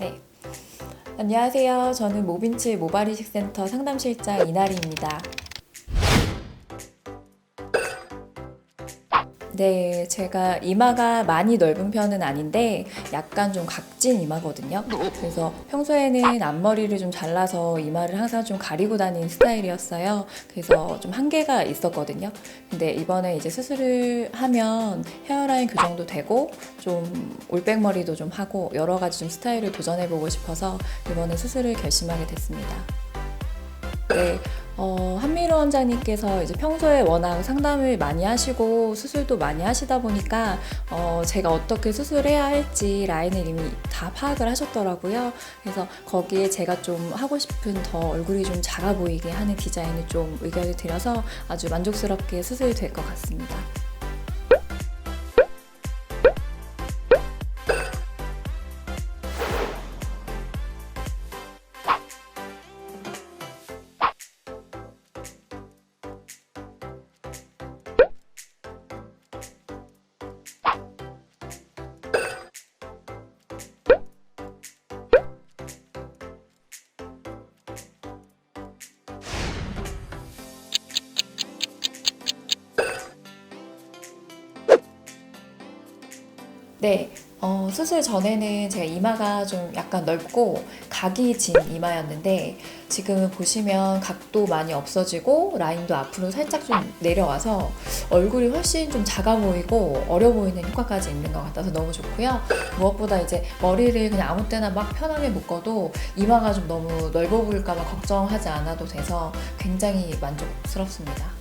네. 안녕하세요. 저는 모빈치 모발이식 센터 상담실장 이나리입니다. 네, 제가 이마가 많이 넓은 편은 아닌데 약간 좀 각진 이마거든요. 그래서 평소에는 앞머리를 좀 잘라서 이마를 항상 좀 가리고 다니는 스타일이었어요. 그래서 좀 한계가 있었거든요. 근데 이번에 이제 수술을 하면 헤어라인 교정도 되고 좀 올백머리도 좀 하고 여러 가지 좀 스타일을 도전해보고 싶어서 이번에 수술을 결심하게 됐습니다. 네, 어, 한미로 원장님께서 이제 평소에 워낙 상담을 많이 하시고 수술도 많이 하시다 보니까 어, 제가 어떻게 수술해야 할지 라인을 이미 다 파악을 하셨더라고요. 그래서 거기에 제가 좀 하고 싶은 더 얼굴이 좀 작아 보이게 하는 디자인을 좀 의견을 드려서 아주 만족스럽게 수술이 될 것 같습니다. 네, 어, 수술 전에는 제가 이마가 좀 약간 넓고 각이 진 이마였는데 지금 보시면 각도 많이 없어지고 라인도 앞으로 살짝 좀 내려와서 얼굴이 훨씬 좀 작아 보이고 어려 보이는 효과까지 있는 것 같아서 너무 좋고요. 무엇보다 이제 머리를 그냥 아무 때나 막 편하게 묶어도 이마가 좀 너무 넓어 보일까봐 걱정하지 않아도 돼서 굉장히 만족스럽습니다.